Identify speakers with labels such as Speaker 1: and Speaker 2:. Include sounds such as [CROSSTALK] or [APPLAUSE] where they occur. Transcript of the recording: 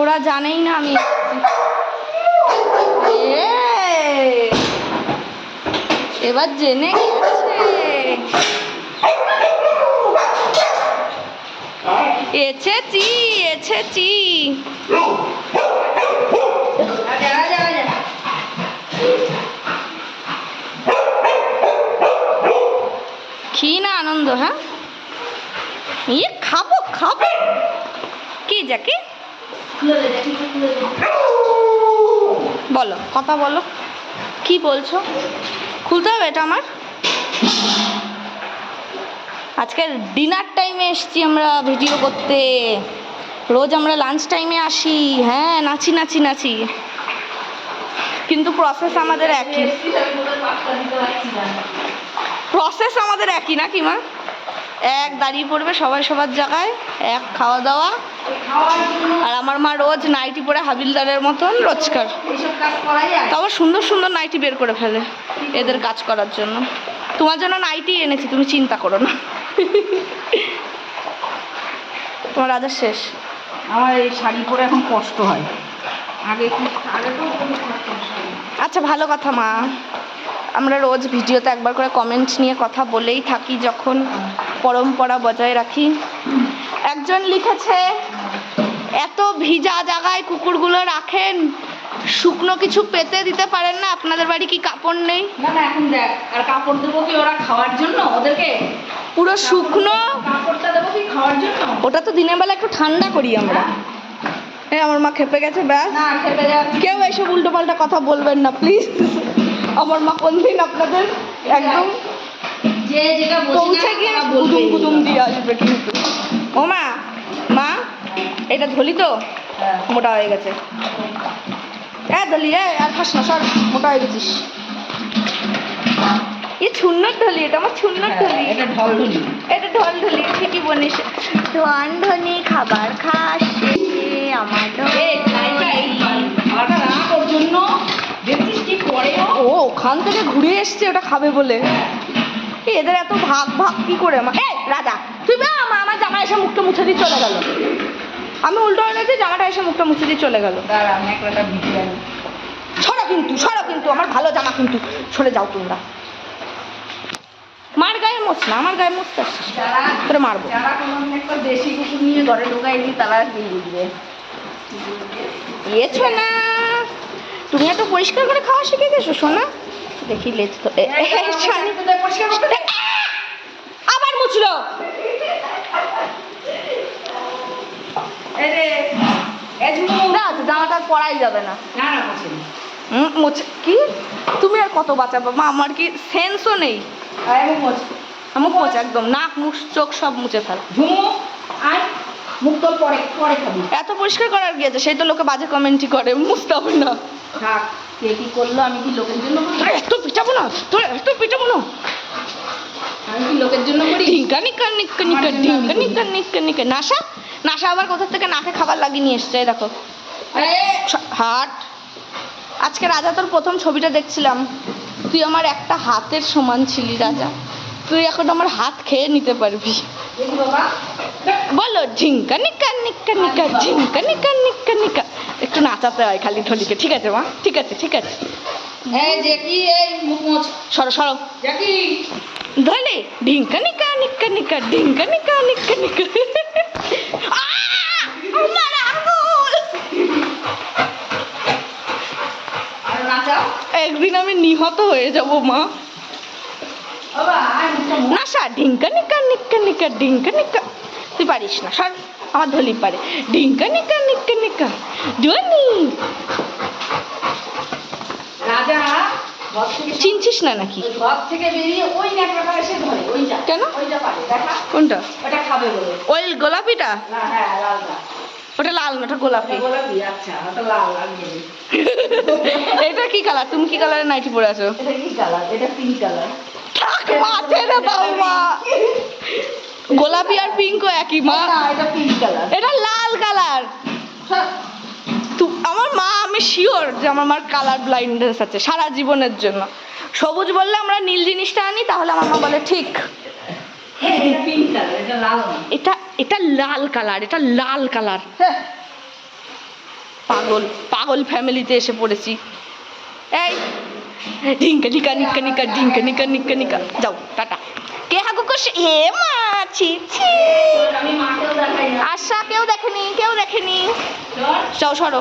Speaker 1: ওরা জানেই না আমি এবার জেনে গেছে। এসেছি এসেছি কি না আনন্দ হ্যাঁ? ইয়ে খাব খাব। কি জ্যাকি বলো, কথা বলো। কি বলছো? খুলতে হবে এটা আমার? আজকে ডিনার টাইমে এসছি আমরা ভিডিও করতে। রোজ আমরা লাঞ্চ টাইমে আসি। হ্যাঁ নাচি নাচি নাচি। কিন্তু প্রসেস আমাদের একই। প্রসেস আমাদের একই না কি মা? এক দাঁড়িয়ে পড়বে সবাই সবার জায়গায় এক খাওয়া দাওয়া। আর আমার মা রোজ নাইটি পরে হাবিলদারের মতন রোজকার। তাও সুন্দর সুন্দর নাইটি বের করে ফেলে এদের কাজ করার জন্য। তোমার জন্য নাইটি এনেছি তুমি চিন্তা করো না। তোমার রাজা শেষ?
Speaker 2: আমার এই শাড়ি পরে এখন কষ্ট হয়। আগে তো।
Speaker 1: আচ্ছা ভালো কথা মা। আমরা রোজ ভিডিওতে একবার করে কমেন্ট নিয়ে কথা বলেই থাকি যখন পরম্পরা বজায় রাখি। একজন লিখেছে এত ভিজা জায়গায় কুকুরগুলো রাখেন শুকনো কিছু পেতে দিতে পারেন না আপনাদের বাড়ি কি কাপড় নেই?
Speaker 2: না না এখন দেখ আর কাপড় দেবো কি ওরা খাওয়ার জন্য ওদেরকে?
Speaker 1: পুরো শুকনো?
Speaker 2: কাপড়টা দেবো কি খাওয়ার জন্য?
Speaker 1: ওটা তো দিনের বেলা একটু ঠান্ডা করি আমরা। হ্যাঁ আমার মা খেপে গেছে ব্যাস। কেউ এইসব উল্টো পাল্টা কথা বলবেন না প্লিজ। আমার মা কোন দিন আপনাদের একদম
Speaker 2: যে যেটা
Speaker 1: পৌঁছে গিয়ে গুদুম গুদুম দিয়ে আসবে কিন্তু। ও মা মা এটা ধলি তো?
Speaker 2: হ্যাঁ।
Speaker 1: মোটা হয়ে গেছে। হ্যাঁ ধলি হ্যাঁ আর খাস না সর মোটা হয়ে গেছিস। এ ছুন্নর ঢলি এটা আমার ছুন্নর
Speaker 2: হ্যাঁ,
Speaker 1: ঢলি
Speaker 2: এটা ঢল ঢুলি
Speaker 1: এটা ঢল ঢলি ঠিকই বলিস। ধন ধনি খাবার খাস আমার
Speaker 2: জন্য দেখছিস কি করে ও
Speaker 1: ওখান থেকে ঘুরে এসছে ওটা খাবে বলে। এ, এদের এত ভাগ ভাগ কি করে আমার? এ রাজা তুই বা আমার আমার জামা এসে মুখটা মুছে দিয়ে চলে গেল। আমি উল্টো হয়েছে জামাটা এসে মুখটা মুছে দিয়ে চলে গেল। সরো কিন্তু সরো কিন্তু আমার ভালো জামা কিন্তু সরে যাও তোমরা। মার গায়ে মোছ না আমার গায়ে
Speaker 2: যারা
Speaker 1: তোরে মারবো।
Speaker 2: যারা কোনো একটা দেশি কুকুর নিয়ে ঘরে ঢোকায়নি তারা কি বুঝবে?
Speaker 1: ইয়েছো না তুমি এত পরিষ্কার করে খাওয়া শিখে গেছো সোনা? দেখি লেজ
Speaker 2: করতে দে।
Speaker 1: আবার মুছলো। না জামাটা পরাই যাবে না। মুছে কি? তুমি আর কত বাঁচাবো? মা আমার কি সেন্সও নেই।
Speaker 2: মুখ।
Speaker 1: একদম। নাক মুখ চোখ সব মুছে ফেল। এত পরিষ্কার করার গিয়েছে সেই তো লোকে বাজে কমেন্টই করে। মুছতে হবে না।
Speaker 2: থাক কে কি করল আমি কি লোকের জন্য
Speaker 1: এত পিটাবো না তোর এত পিটাবো না
Speaker 2: আমি কি লোকের জন্য করি?
Speaker 1: ঢিঙ্কা নিকা নিকা নিকা
Speaker 2: আমার জন্য
Speaker 1: ঢিঙ্কা
Speaker 2: আমি
Speaker 1: নিকা নিকা নিকা নাসা নাসা আবার কোথা থেকে নাকে খাবার লাগিয়ে নিয়ে এসছে দেখো। হাট। আজকে রাজা তোর প্রথম ছবিটা দেখছিলাম। তুই আমার একটা হাতের সমান ছিলি রাজা। তুই এখন আমার হাত খেয়ে নিতে পারবি। বলো ঝিঙ্কা নিকা নিকা নিকা ঝিঙ্কা নিকা নিকা নিকা। একটু নাচাতে হয় খালি ঢলিকে। ঠিক আছে মা? ঠিক আছে ঠিক আছে।
Speaker 2: এই যে কি এই মুখ মোছ।
Speaker 1: সরো সরো। ধরে ঢিঙ্কা নিকা নিকা নিকা ঢিঙ্কা নিকা নিকা নিকা। একদিন আমি নিহত হয়ে যাব মা। নাসা ঢিঙ্কা নিকা নিকা নিকা ঢিঙ্কা নিকা। তুই পারিস না সর আমার ধলি পারে। ঢিঙ্কা নিকা নিকা নিকা ধনি।
Speaker 2: রাজা
Speaker 1: চিনছিস না নাকি? কেন? কোনটা?
Speaker 2: ওটা খাবে
Speaker 1: ওই গোলাপিটা?
Speaker 2: হ্যাঁ
Speaker 1: ওটা লাল না ওটা গোলাপি।
Speaker 2: আচ্ছা। [LAUGHS]
Speaker 1: এটা কি কালার? তুমি কি কালারের নাইটি পরে আছো?
Speaker 2: এটা কি কালার? এটা পিঙ্ক কালার।
Speaker 1: থাক মা ছেড়ে মা গোলাপি আর পিঙ্কও একই মা।
Speaker 2: এটা পিঙ্ক কালার
Speaker 1: এটা লাল কালার আমার মা আমি শিওর যে আমার মার কালার ব্লাইন্ডনেস আছে সারা জীবনের জন্য। সবুজ বললে আমরা নীল জিনিসটা আনি তাহলে আমার মা বলে ঠিক।
Speaker 2: এটা এটা লাল না
Speaker 1: এটা এটা লাল কালার এটা লাল কালার
Speaker 2: হ্যাঁ,
Speaker 1: পাগল পাগল ফ্যামিলিতে এসে পড়েছি। এই ঢিঙ্কা নিকা নিকা নিকা ঢিঙ্কা নিকা নিকা নিকা যাও টাটা কে হাগু কোষ এ মা, ছি ছি। আশা কেউ দেখেনি কেউ দেখেনি। যাও সরো।